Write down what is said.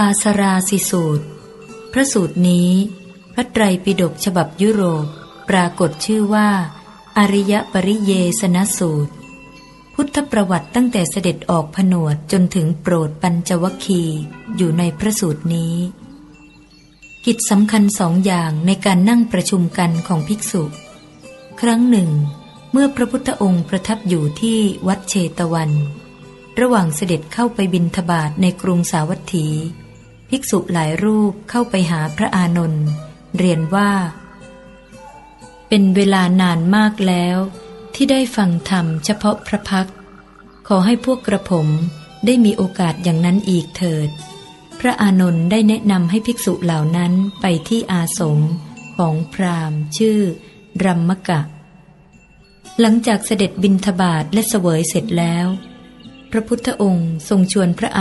ปาสราสิสูตร พระสูตรนี้ พระไตรปิฎกฉบับยุโรปปรากฏชื่อว่า อริยปริเยสนสูตร พุทธประวัติตั้งแต่เสด็จออกผนวดจนถึงโปรดปัญจวัคคีอยู่ในพระสูตรนี้ กิจสำคัญสองอย่างในการนั่งประชุมกันของภิกษุ ครั้งหนึ่ง เมื่อพระพุทธองค์ประทับอยู่ที่วัดเชตวัน ระหว่างเสด็จเข้าไปบินทบาทในกรุงสาวัตถี ภิกษุหลายรูปเข้าไปหาพระอานนท์เรียนว่า เป็นเวลานานมากแล้ว ที่ได้ฟังธรรมเฉพาะพระพัก ขอให้พวกกระผมได้มีโอกาสอย่างนั้นอีกเถิด พระอานนท์ได้แนะนำให้ภิกษุเหล่านั้นไปที่อาสมของพราหมณ์ ชื่อ รัมมกะ หลังจากเสด็จบินทบาทและเสวยเสร็จแล้ว พระพุทธองค์ทรงชวนพระอา